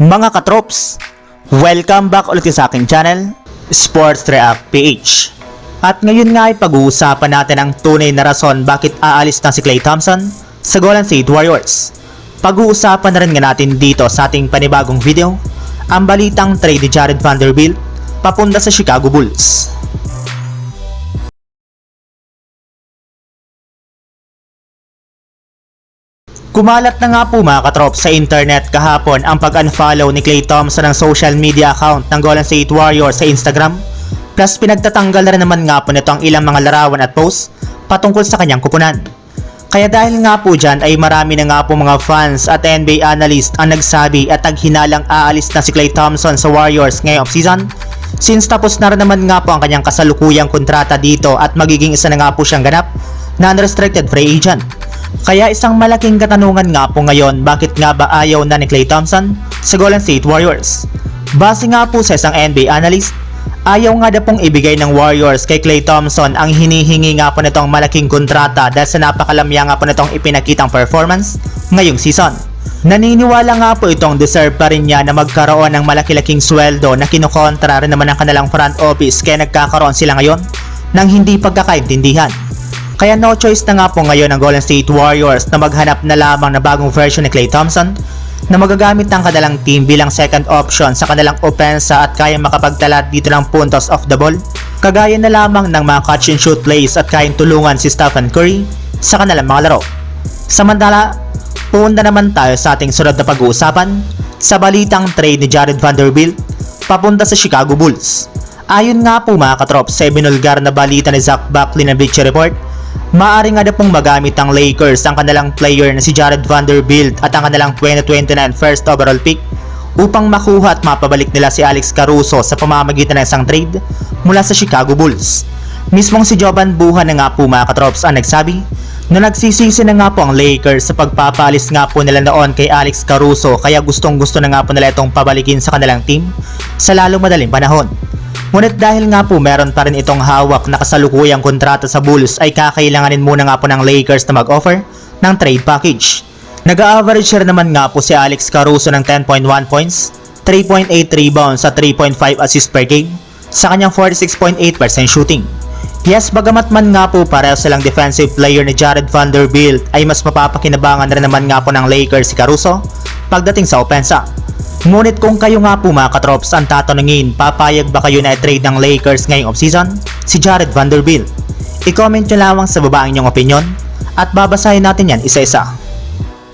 Mga katrops, welcome back ulit sa aking channel, Sports React PH. At ngayon nga ay pag-uusapan natin ang tunay na rason bakit aalis na si Klay Thompson sa Golden State Warriors. Pag-uusapan na rin nga natin dito sa ating panibagong video, ang balitang trade ni Jared Vanderbilt papunta sa Chicago Bulls. Kumalat na nga po mga katrop sa internet kahapon ang pag-unfollow ni Klay Thompson ng social media account ng Golden State Warriors sa Instagram. Plus pinagtatanggal na rin naman nga po nito ang ilang mga larawan at posts patungkol sa kanyang kupunan. Kaya dahil nga po dyan ay marami na nga po mga fans at NBA analyst ang nagsabi at naghinalang aalis na si Klay Thompson sa Warriors ngayong season since tapos na rin naman nga po ang kanyang kasalukuyang kontrata dito at magiging isa na nga po siyang ganap na unrestricted free agent. Kaya isang malaking katanungan nga po ngayon bakit nga ba ayaw na ni Klay Thompson sa Golden State Warriors. Base nga po sa isang NBA analyst, ayaw nga na pong ibigay ng Warriors kay Klay Thompson ang hinihingi nga po nitong malaking kontrata dahil sa napakalamya nga po nitong ipinakitang performance ngayong season. Naniniwala nga po itong deserve pa rin niya na magkaroon ng malaki-laking sweldo na kinukontra rin naman ng kanilang front office kaya nagkakaroon sila ngayon ng hindi pagkakaintindihan. Kaya no choice na nga po ngayon ang Golden State Warriors na maghanap na lamang na bagong version ni Klay Thompson na magagamit ng kanilang team bilang second option sa kanilang opensa at kaya makapagtala dito ng puntos off the ball. Kagaya na lamang ng mga catch and shoot plays at kayang tulungan si Stephen Curry sa kanilang mga laro. Samantala, punta naman tayo sa ating sunod na pag-uusapan sa balitang trade ni Jared Vanderbilt papunta sa Chicago Bulls. Ayon nga po mga katrop sa ibinulgar na balita ni Zach Buckley ng Bleacher Report, maaari nga na pong magamit ang Lakers ang kanilang player na si Jared Vanderbilt at ang kanilang 2029 first overall pick upang makuha at mapabalik nila si Alex Caruso sa pamamagitan ng isang trade mula sa Chicago Bulls. Mismong si Jovan Buhan na nga po mga katrops ang nagsabi na nagsisisi na nga po ang Lakers sa pagpapalis nga po nila noon kay Alex Caruso kaya gustong gusto na nga po nila itong pabalikin sa kanilang team sa lalong madaling panahon. Ngunit dahil nga po meron pa rin itong hawak na kasalukuyang kontrata sa Bulls ay kakailanganin muna nga po ng Lakers na mag-offer ng trade package. Nag-average naman nga po si Alex Caruso ng 10.1 points, 3.8 rebounds at 3.5 assists per game sa kanyang 46.8% shooting. Yes, bagamat man nga po pareho silang defensive player ni Jared Vanderbilt ay mas mapapakinabangan rin naman nga po ng Lakers si Caruso pagdating sa opensa. Ngunit kung kayo nga po mga katrops ang tatanungin, papayag ba kayo na i-trade ng Lakers ngayong offseason? Si Jared Vanderbilt. I-comment nyo lamang sa baba ang inyong opinion at babasahin natin yan isa-isa.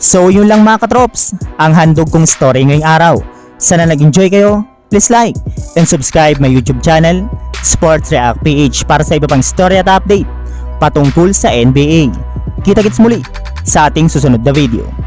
So yun lang mga katrops, ang handog kong story ngayong araw. Sana nag-enjoy kayo, please like and subscribe my YouTube channel, Sports React PH para sa iba pang story at update patungkol sa NBA. Kita-kits muli sa ating susunod na video.